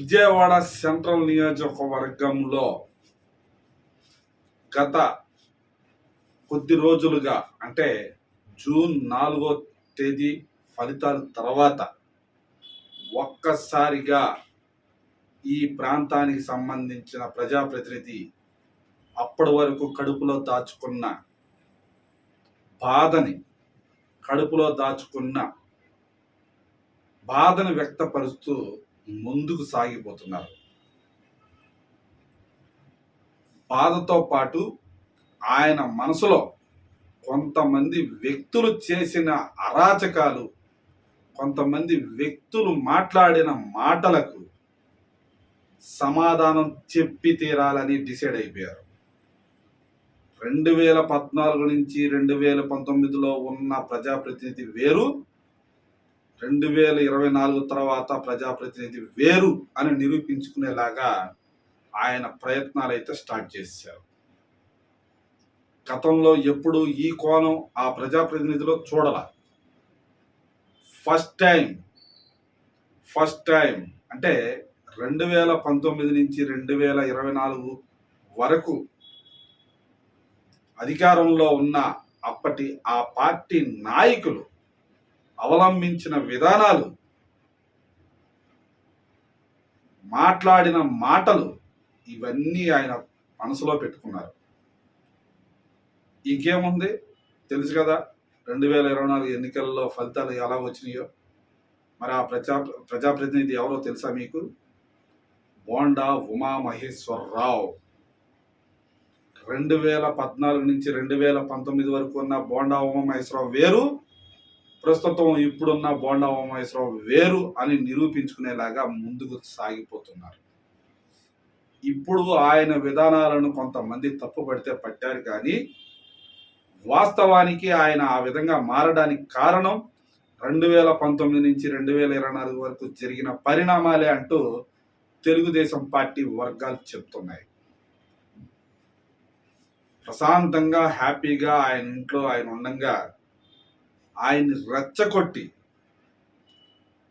Vijayawada central నియోజకవర్గంలో గత కొద్ది రోజులుగా అంటే జూన్ నాలుగో తేదీ ఫలితాల తర్వాత ఒక్కసారిగా ఈ ప్రాంతానికి సంబంధించిన ప్రజాప్రతినిధి అప్పటి వరకు కడుపులో దాచుకున్న బాధని కడుపులో దాచుకున్న బాధను వ్యక్తపరుస్తూ ముందుకు సాగిపోతున్నారు. బాధతో పాటు ఆయన మనసులో కొంతమంది వ్యక్తులు చేసిన అరాచకాలు కొంతమంది వ్యక్తులు మాట్లాడిన మాటలకు సమాధానం చెప్పి తీరాలని డిసైడ్ అయిపోయారు. రెండు వేల పద్నాలుగు నుంచి రెండు వేల పంతొమ్మిదిలో ఉన్న ప్రజాప్రతినిధి వేరు రెండు వేల ఇరవై నాలుగు తర్వాత ప్రజాప్రతినిధి వేరు అని నిరూపించుకునేలాగా ఆయన ప్రయత్నాలు అయితే స్టార్ట్ చేశారు. గతంలో ఎప్పుడు ఈ కోణం ఆ ప్రజాప్రతినిధిలో చూడాల. ఫస్ట్ టైం ఫస్ట్ టైం అంటే రెండు వేల పంతొమ్మిది నుంచి రెండు వేల ఇరవై నాలుగు వరకు అధికారంలో ఉన్న అప్పటి ఆ పార్టీ నాయకులు అవలంబించిన విధానాలు మాట్లాడిన మాటలు ఇవన్నీ ఆయన మనసులో పెట్టుకున్నారు. ఇంకేముంది? తెలుసు కదా రెండు వేల ఇరవై నాలుగు ఎన్నికల్లో ఫలితాలు ఎలా వచ్చినాయో. మరి ఆ ప్రజా ప్రజాప్రతినిధి ఎవరో తెలుసా మీకు? బోండా ఉమామహేశ్వరరావు. రెండు వేల పద్నాలుగు నుంచి రెండు వేల పంతొమ్మిది వరకు ఉన్న బోండా ఉమామహేశ్వరరావు వేరు ప్రస్తుతం ఇప్పుడున్న బోండా ఉమామహేశ్వరరావు వేరు అని నిరూపించుకునేలాగా ముందుకు సాగిపోతున్నారు. ఇప్పుడు ఆయన విధానాలను కొంతమంది తప్పుపడితే పట్టారు కానీ వాస్తవానికి ఆయన ఆ విధంగా మారడానికి కారణం రెండు వేల పంతొమ్మిది నుంచి రెండు వేల ఇరవై నాలుగు వరకు జరిగిన పరిణామాలే అంటూ తెలుగుదేశం పార్టీ వర్గాలు చెప్తున్నాయి. ప్రశాంతంగా హ్యాపీగా ఆయన ఇంట్లో ఆయన ఉండంగా ఆయన్ని రెచ్చగొట్టి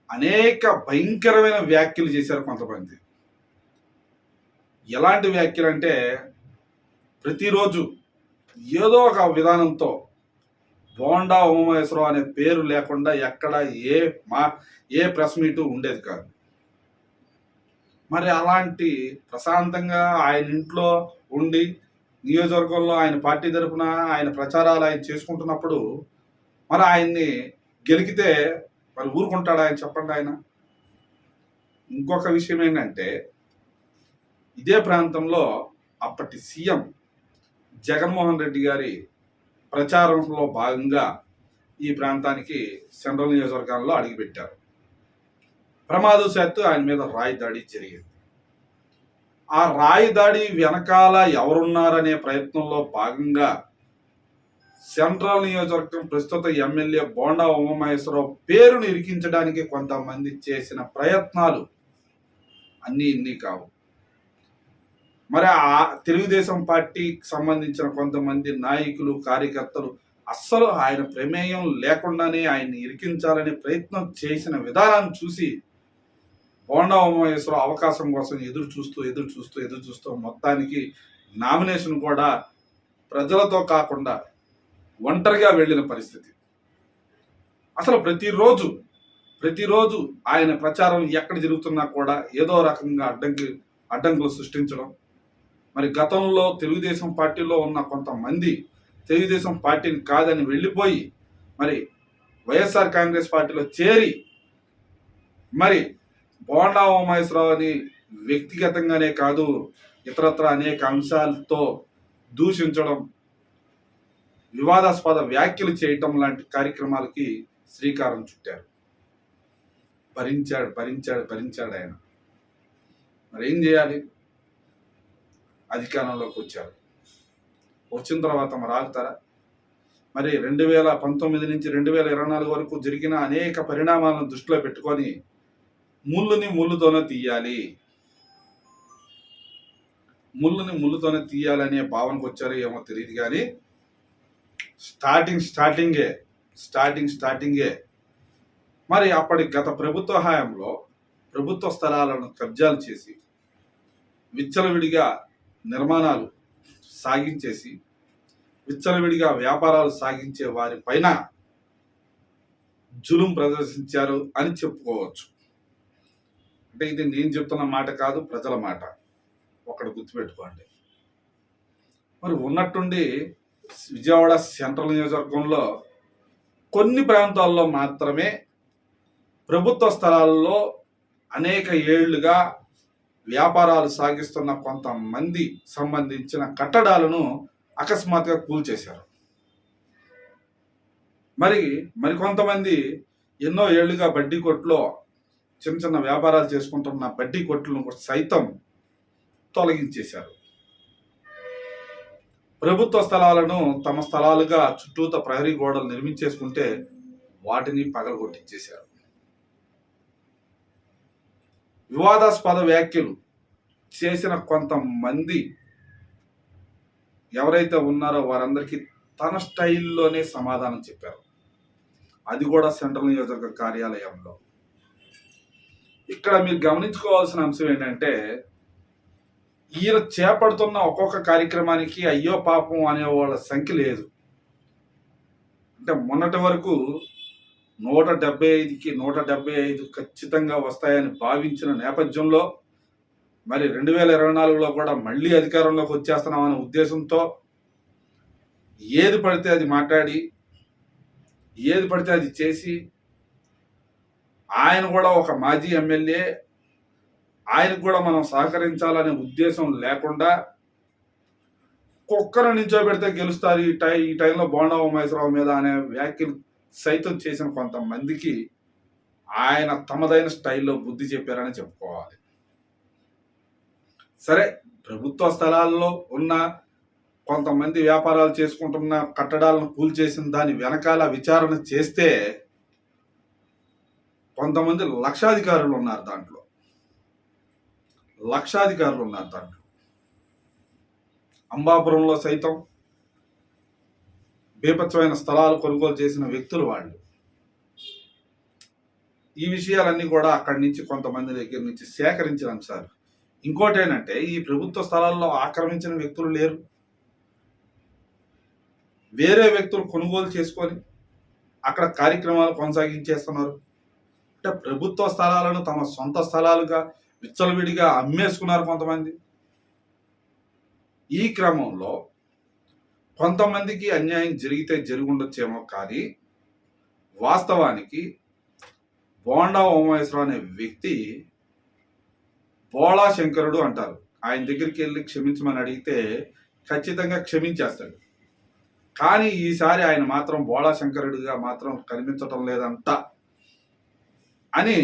అనేక భయంకరమైన వ్యాఖ్యలు చేశారు కొంతమంది. ఎలాంటి వ్యాఖ్యలు అంటే ప్రతిరోజు ఏదో ఒక విధానంతో బోండా ఉమామహేశ్వరరావు అనే పేరు లేకుండా ఎక్కడ ఏ మా ఏ ప్రెస్ మీటు ఉండేది కాదు. మరి అలాంటి ప్రశాంతంగా ఆయన ఇంట్లో ఉండి నియోజకవర్గంలో ఆయన పార్టీ తరపున ఆయన ప్రచారాలు ఆయన చేసుకుంటున్నప్పుడు మరి ఆయన్ని గెలికితే మరి ఊరుకుంటాడు ఆయన చెప్పండి ఆయన. ఇంకొక విషయం ఏంటంటే ఇదే ప్రాంతంలో అప్పటి సీఎం జగన్మోహన్ రెడ్డి గారి ప్రచారంలో భాగంగా ఈ ప్రాంతానికి సెంట్రల్ నియోజకవర్గాల్లో అడుగుపెట్టారు. ప్రమాదశాత్తు ఆయన మీద రాయి దాడి జరిగింది. ఆ రాయి దాడి వెనకాల ఎవరున్నారనే ప్రయత్నంలో భాగంగా సెంట్రల్ నియోజకవర్గం ప్రస్తుత ఎమ్మెల్యే బోండా ఉమామహేశ్వరరావు పేరును ఇరికించడానికి కొంతమంది చేసిన ప్రయత్నాలు అన్నీ ఇన్ని కావు. మరి ఆ తెలుగుదేశం పార్టీకి సంబంధించిన కొంతమంది నాయకులు కార్యకర్తలు అస్సలు ఆయన ప్రమేయం లేకుండానే ఆయన్ని ఇరికించాలనే ప్రయత్నం చేసిన విధానాన్ని చూసి బోండా ఉమామహేశ్వరరావు అవకాశం కోసం ఎదురు చూస్తూ ఎదురు చూస్తూ ఎదురు చూస్తూ మొత్తానికి నామినేషన్ కూడా ప్రజలతో కాకుండా ఒంటరిగా వెళ్ళిన పరిస్థితి. అసలు ప్రతిరోజు ప్రతిరోజు ఆయన ప్రచారం ఎక్కడ జరుగుతున్నా కూడా ఏదో రకంగా అడ్డంకి అడ్డంకులు సృష్టించడం. మరి గతంలో తెలుగుదేశం పార్టీలో ఉన్న కొంతమంది తెలుగుదేశం పార్టీని కాదని వెళ్ళిపోయి మరి వైఎస్ఆర్ కాంగ్రెస్ పార్టీలో చేరి మరి బోండా ఉమామహేశ్వరరావుని వ్యక్తిగతంగానే కాదు ఇతరత్ర అనేక అంశాలతో దూషించడం వివాదాస్పద వ్యాఖ్యలు చేయటం లాంటి కార్యక్రమాలకి శ్రీకారం చుట్టారు. భరించాడు భరించాడు భరించాడు ఆయన. మరి ఏం చేయాలి? అధికారంలోకి వచ్చారు. వచ్చిన తర్వాత మరి ఆగుతారా? మరి రెండు వేల పంతొమ్మిది నుంచి రెండు వేల ఇరవై నాలుగు వరకు జరిగిన అనేక పరిణామాలను దృష్టిలో పెట్టుకొని ముళ్ళుని ముళ్ళుతోనే తీయాలి. ముళ్ళుని ముళ్ళుతోనే తీయాలనే భావనకు వచ్చారో ఏమో తెలియదు కానీ స్టార్టింగ్ స్టార్టింగే స్టార్టింగ్ స్టార్టింగే. మరి అప్పటి గత ప్రభుత్వ హయాంలో ప్రభుత్వ స్థలాలను కబ్జాలు చేసి విచ్చలవిడిగా నిర్మాణాలు సాగించేసి విచ్చలవిడిగా వ్యాపారాలు సాగించే వారి పైన జులుం ప్రదర్శించారు అని చెప్పుకోవచ్చు. అంటే ఇది నేను చెప్తున్న మాట కాదు ప్రజల మాట. ఒకటి గుర్తుపెట్టుకోండి. మరి ఉన్నట్టుండి విజయవాడ సెంట్రల్ నియోజకవర్గంలో కొన్ని ప్రాంతాల్లో మాత్రమే ప్రభుత్వ స్థలాల్లో అనేక ఏళ్ళుగా వ్యాపారాలు సాగిస్తున్న కొంతమంది సంబంధించిన కట్టడాలను అకస్మాత్తుగా కూల్చేశారు. మరి మరికొంతమంది ఎన్నో ఏళ్ళుగా బడ్డీ కొట్లో చిన్న చిన్న వ్యాపారాలు చేసుకుంటున్న బడ్డీ కొట్లను సైతం తొలగించేశారు. ప్రభుత్వ స్థలాలను తమ స్థలాలుగా చుట్టూత ప్రహరీ గోడలు నిర్మించేసుకుంటే వాటిని పగలగొట్టించేశారు. వివాదాస్పద వ్యాఖ్యలు చేసిన కొంతమంది ఎవరైతే ఉన్నారో వారందరికీ తన స్టైల్లోనే సమాధానం చెప్పారు. అది కూడా సెంట్రల్ నియోజకవర్గ కార్యాలయంలో. ఇక్కడ మీరు గమనించుకోవాల్సిన అంశం ఏంటంటే ఈయన చేపడుతున్న ఒక్కొక్క కార్యక్రమానికి అయ్యో పాపం అనే వాళ్ళ సంఖ్య లేదు. అంటే మొన్నటి వరకు నూట డెబ్బై ఐదుకి నూట డెబ్బై ఐదు ఖచ్చితంగా వస్తాయని భావించిన నేపథ్యంలో మరి రెండు వేల ఇరవై నాలుగులో కూడా మళ్ళీ అధికారంలోకి వచ్చేస్తున్నామనే ఉద్దేశంతో ఏది పడితే అది మాట్లాడి ఏది పడితే అది చేసి ఆయన కూడా ఒక మాజీ ఎమ్మెల్యే ఆయనకు కూడా మనం సహకరించాలనే ఉద్దేశం లేకుండా కుక్కను నించోబెడితే గెలుస్తారు. ఈ టై ఈ టైంలో బోండా ఉమేశ్వరరావు మీద అనే వ్యాఖ్యలు సైతం చేసిన కొంతమందికి ఆయన తమదైన స్టైల్లో బుద్ధి చెప్పారని చెప్పుకోవాలి. సరే ప్రభుత్వ స్థలాల్లో ఉన్న కొంతమంది వ్యాపారాలు చేసుకుంటున్న కట్టడాలను కూల్చేసిన దాని వెనకాల విచారణ చేస్తే కొంతమంది లక్షాధికారులు ఉన్నారు దాంట్లో. లక్షాధికారులు ఉన్నారు దాంట్లో. అంబాపురంలో సైతం బీభత్సమైన స్థలాలు కొనుగోలు చేసిన వ్యక్తులు వాళ్ళు. ఈ విషయాలన్నీ కూడా అక్కడి నుంచి కొంతమంది దగ్గర నుంచి సేకరించిన అంశాలు ఇంకోటి ఏంటంటే ఈ ప్రభుత్వ స్థలాల్లో ఆక్రమించిన వ్యక్తులు లేరు. వేరే వ్యక్తులు కొనుగోలు చేసుకొని అక్కడ కార్యక్రమాలు కొనసాగించేస్తున్నారు. అంటే ప్రభుత్వ స్థలాలను తమ సొంత స్థలాలుగా విచ్చలవిడిగా అమ్మేసుకున్నారు కొంతమంది. ఈ క్రమంలో కొంతమందికి అన్యాయం జరిగితే జరుగుండొచ్చేమో కానీ వాస్తవానికి బోండా ఉమేశ్వరం అనే వ్యక్తి బోళా శంకరుడు అంటారు. ఆయన దగ్గరికి వెళ్ళి క్షమించమని అడిగితే ఖచ్చితంగా క్షమించేస్తాడు. కానీ ఈసారి ఆయన మాత్రం బోళా శంకరుడిగా మాత్రం కనిపించటం లేదంట అని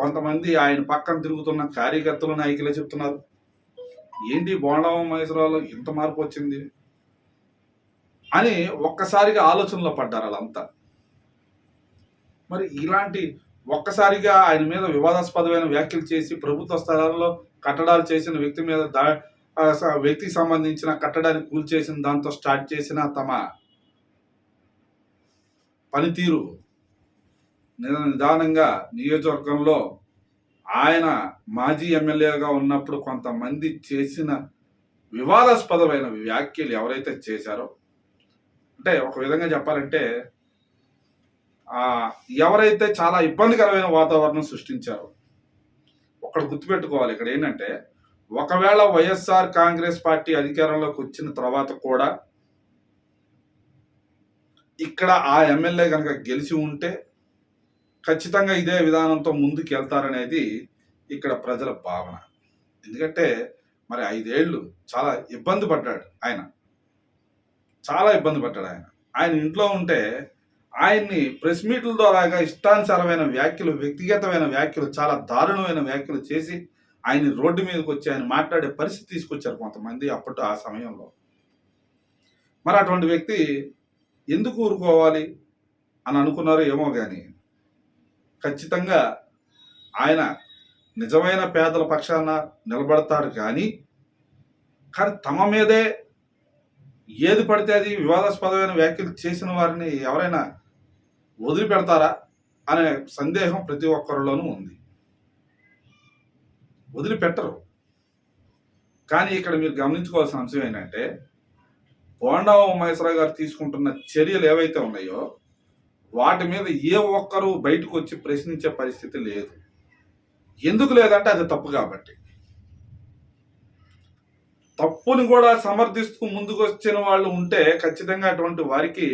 కొంతమంది ఆయన పక్కన తిరుగుతున్న కార్యకర్తలు నాయకులే చెప్తున్నారు. ఏంటి బోండవం మహేశ్వరరావులో ఇంత మార్పు వచ్చింది? అని ఒక్కసారిగా ఆలోచనలో పడ్డారు వాళ్ళంతా. మరి ఇలాంటి ఒక్కసారిగా ఆయన మీద వివాదాస్పదమైన వ్యాఖ్యలు చేసి ప్రభుత్వ స్థలాల్లో కట్టడాలు చేసిన వ్యక్తి మీద దా వ్యక్తికి సంబంధించిన కట్టడాన్ని కూల్చేసిన దాంతో స్టార్ట్ చేసిన తమ పనితీరు నిదానంగా నియోజకవర్గంలో ఆయన మాజీ ఎమ్మెల్యేగా ఉన్నప్పుడు కొంతమంది చేసిన వివాదాస్పదమైన వ్యాఖ్యలు ఎవరైతే చేశారో అంటే ఒక విధంగా చెప్పాలంటే ఎవరైతే చాలా ఇబ్బందికరమైన వాతావరణం సృష్టించారో ఒకటి గుర్తుపెట్టుకోవాలి ఇక్కడ ఏంటంటే ఒకవేళ వైఎస్ఆర్ కాంగ్రెస్ పార్టీ అధికారంలోకి వచ్చిన తర్వాత కూడా ఇక్కడ ఆ ఎమ్మెల్యే కనుక గెలిచి ఉంటే ఖచ్చితంగా ఇదే విధానంతో ముందుకు వెళ్తారనేది ఇక్కడ ప్రజల భావన. ఎందుకంటే మరి ఐదేళ్ళు చాలా ఇబ్బంది పడ్డాడు ఆయన. చాలా ఇబ్బంది పడ్డాడు ఆయన. ఆయన ఇంట్లో ఉంటే ఆయన్ని ప్రెస్ మీట్ల ద్వారాగా ఇష్టానుసారమైన వ్యాఖ్యలు వ్యక్తిగతమైన వ్యాఖ్యలు చాలా దారుణమైన వ్యాఖ్యలు చేసి ఆయన రోడ్డు మీదకి వచ్చి ఆయన మాట్లాడే పరిస్థితి తీసుకొచ్చారు కొంతమంది అప్పట్లో ఆ సమయంలో. మరి అటువంటి వ్యక్తి ఎందుకు ఊరుకోవాలి అని అనుకున్నారో ఏమో కానీ ఖచ్చితంగా ఆయన నిజమైన పేదల పక్షాన నిలబడతాడు కానీ కానీ తమ మీదే ఏది పడితే అది వివాదాస్పదమైన వ్యాఖ్యలు చేసిన వారిని ఎవరైనా వదిలిపెడతారా అనే సందేహం ప్రతి ఒక్కరిలోనూ ఉంది. వదిలిపెట్టరు. కానీ ఇక్కడ మీరు గమనించుకోవాల్సిన అంశం ఏంటంటే బోండా ఉమేశ్వరరావు గారు తీసుకుంటున్న చర్యలు ఏవైతే ఉన్నాయో వాటి మీద ఏ ఒక్కరూ బయటకు వచ్చి ప్రశ్నించే పరిస్థితి లేదు. ఎందుకు లేదంటే అది తప్పు కాబట్టి. తప్పుని కూడా సమర్థిస్తూ ముందుకు వచ్చిన వాళ్ళు ఉంటే ఖచ్చితంగా అటువంటి వారికి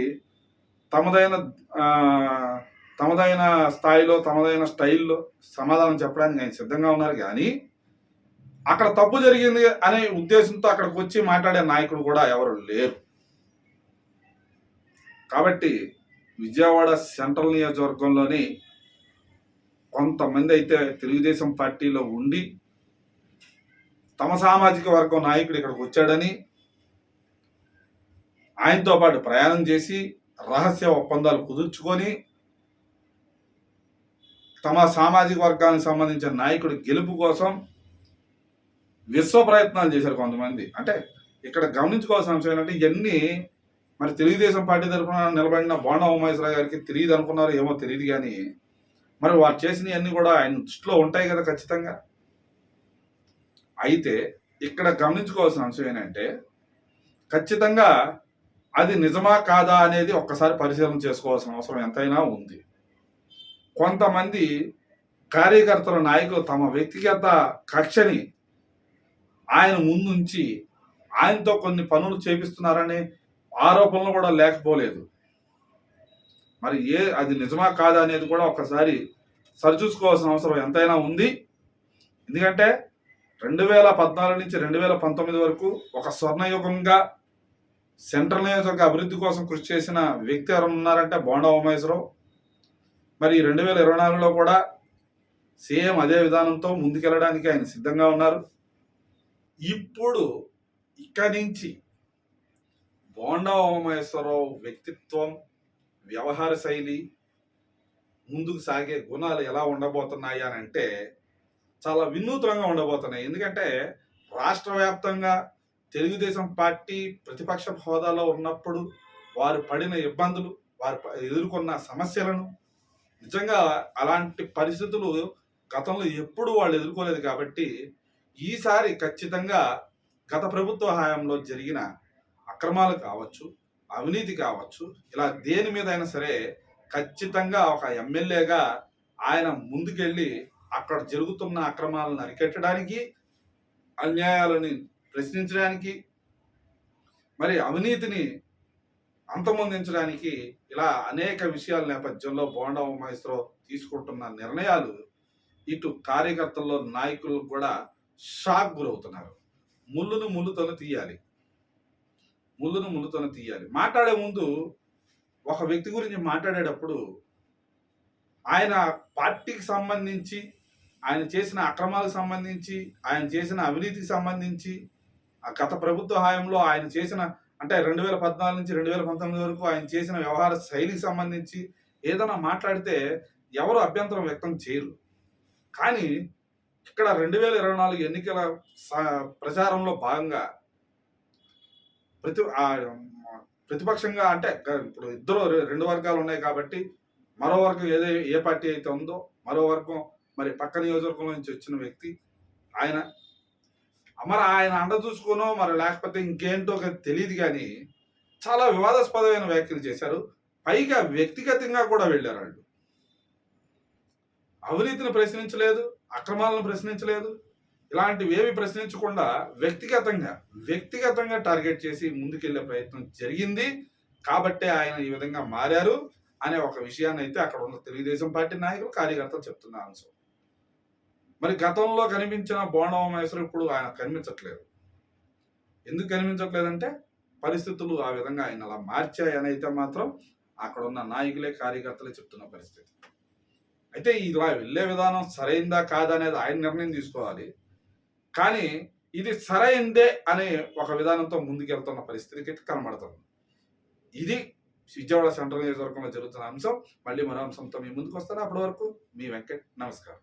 తమదైన తమదైన స్థాయిలో తమదైన స్టైల్లో సమాధానం చెప్పడానికి ఆయన సిద్ధంగా ఉన్నారు. కానీ అక్కడ తప్పు జరిగింది అనే ఉద్దేశంతో అక్కడికి వచ్చి మాట్లాడే నాయకుడు కూడా ఎవరు లేరు. కాబట్టి విజయవాడ సెంట్రల్ నియోజకవర్గంలోని కొంతమంది అయితే తెలుగుదేశం పార్టీలో ఉండి తమ సామాజిక వర్గం నాయకుడు ఇక్కడికి వచ్చాడని ఆయనతో పాటు ప్రయాణం చేసి రహస్య ఒప్పందాలు కుదుర్చుకొని తమ సామాజిక వర్గానికి సంబంధించిన నాయకుడు గెలుపు కోసం విశ్వ ప్రయత్నాలు చేశారు కొంతమంది. అంటే ఇక్కడ గమనించుకోవాల్సిన అంశం ఏంటంటే ఇవన్నీ మరి తెలుగుదేశం పార్టీ తరఫున నిలబడిన బోండా ఉమేశ్వరరావు గారికి తెలియదు అనుకున్నారో ఏమో తెలియదు కానీ మరి వారు చేసినవన్నీ కూడా ఆయన దృష్టిలో ఉంటాయి కదా ఖచ్చితంగా. అయితే ఇక్కడ గమనించుకోవాల్సిన అంశం ఏంటంటే ఖచ్చితంగా అది నిజమా కాదా అనేది ఒక్కసారి పరిశీలన చేసుకోవాల్సిన అవసరం ఎంతైనా ఉంది. కొంతమంది కార్యకర్తల నాయకులు తమ వ్యక్తిగత కక్షని ఆయన ముందుంచి ఆయనతో కొన్ని పనులు చేపిస్తున్నారని ఆరోపణలు కూడా లేకపోలేదు. మరి ఏ అది నిజమా కాదా అనేది కూడా ఒకసారి సరిచూసుకోవాల్సిన అవసరం ఎంతైనా ఉంది. ఎందుకంటే రెండు వేల పద్నాలుగు నుంచి రెండు వేల పంతొమ్మిది వరకు ఒక స్వర్ణయుగంగా సెంట్రల్ నియోజకవర్గ అభివృద్ధి కోసం కృషి చేసిన వ్యక్తి ఎవరు ఉన్నారంటే బోండా ఉమేశ్వరరావు. మరి రెండు వేల ఇరవై నాలుగులో కూడా సేమ్ అదే విధానంతో ముందుకెళ్ళడానికి ఆయన సిద్ధంగా ఉన్నారు. ఇప్పుడు ఇక్కడి నుంచి బోండా ఉమామహేశ్వరరావు వ్యక్తిత్వం వ్యవహార శైలి ముందుకు సాగే గుణాలు ఎలా ఉండబోతున్నాయి అని అంటే చాలా వినూత్నంగా ఉండబోతున్నాయి. ఎందుకంటే రాష్ట్ర వ్యాప్తంగా తెలుగుదేశం పార్టీ ప్రతిపక్ష హోదాలో ఉన్నప్పుడు వారు పడిన ఇబ్బందులు వారు ఎదుర్కొన్న సమస్యలను నిజంగా అలాంటి పరిస్థితులు గతంలో ఎప్పుడు వాళ్ళు ఎదుర్కోలేదు కాబట్టి ఈసారి ఖచ్చితంగా గత ప్రభుత్వ హయాంలో జరిగిన అక్రమాలు కావచ్చు అవినీతి కావచ్చు ఇలా దేని మీద అయినా సరే ఖచ్చితంగా ఒక ఎమ్మెల్యేగా ఆయన ముందుకెళ్ళి అక్కడ జరుగుతున్న అక్రమాలను అరికట్టడానికి అన్యాయాలని ప్రశ్నించడానికి మరి అవినీతిని అంతమొందించడానికి ఇలా అనేక విషయాల నేపథ్యంలో బోండా ఉమాయిస్త్రో తీసుకుంటున్న నిర్ణయాలు ఇటు కార్యకర్తల్లో నాయకులు కూడా షాక్ గురవుతున్నారు. ముళ్ళును ముళ్ళుతోనే తీయాలి. ముళ్ళును ముళ్ళుతోనే తీయాలి. మాట్లాడే ముందు ఒక వ్యక్తి గురించి మాట్లాడేటప్పుడు ఆయన పార్టీకి సంబంధించి ఆయన చేసిన అక్రమాలకు సంబంధించి ఆయన చేసిన అవినీతికి సంబంధించి ఆ గత ప్రభుత్వ హయాంలో ఆయన చేసిన అంటే రెండు వేల పద్నాలుగు నుంచి రెండు వేల పంతొమ్మిది వరకు ఆయన చేసిన వ్యవహార శైలికి సంబంధించి ఏదైనా మాట్లాడితే ఎవరు అభ్యంతరం వ్యక్తం చేయరు. కానీ ఇక్కడ రెండు వేల ఇరవై నాలుగు ఎన్నికల ప్రచారంలో భాగంగా ప్రతి ప్రతిపక్షంగా అంటే ఇప్పుడు ఇద్దరు రెండు వర్గాలు ఉన్నాయి కాబట్టి మరో వర్గం ఏదే ఏ పార్టీ అయితే ఉందో మరో వర్గం మరి పక్క నియోజకవర్గం నుంచి వచ్చిన వ్యక్తి ఆయన మరి ఆయన అండ చూసుకోనో మరి లేకపోతే ఇంకేంటో తెలియదు కానీ చాలా వివాదాస్పదమైన వ్యాఖ్యలు చేశారు. పైగా వ్యక్తిగతంగా కూడా వెళ్ళారు వాళ్ళు. అవినీతిని ప్రశ్నించలేదు అక్రమాలను ప్రశ్నించలేదు ఇలాంటివి ఏవి ప్రశ్నించకుండా వ్యక్తిగతంగా వ్యక్తిగతంగా టార్గెట్ చేసి ముందుకెళ్ళే ప్రయత్నం జరిగింది. కాబట్టే ఆయన ఈ విధంగా మారారు అనే ఒక విషయాన్ని అయితే అక్కడ ఉన్న తెలుగుదేశం పార్టీ నాయకులు కార్యకర్తలు చెప్తున్న అంశం. మరి గతంలో కనిపించిన బోండవ ఉమేశ్వరు ఇప్పుడు ఆయన కనిపించట్లేదు. ఎందుకు కనిపించట్లేదంటే పరిస్థితులు ఆ విధంగా ఆయన అలా మార్చాయని అయితే మాత్రం అక్కడ ఉన్న నాయకులే కార్యకర్తలే చెప్తున్న పరిస్థితి. అయితే ఇలా వెళ్ళే విధానం సరైందా కాదా అనేది ఆయన నిర్ణయం తీసుకోవాలి. కానీ ఇది సరైందే అనే ఒక విధానంతో ముందుకెళ్తున్న పరిస్థితికి అయితే కనబడుతుంది. ఇది విజయవాడ సెంట్రల్ నియోజకవర్గంలో జరుగుతున్న అంశం. మళ్ళీ మరో అంశంతో మీ ముందుకు వస్తాను. అప్పటి వరకు మీ వెంకట్ నమస్కారం.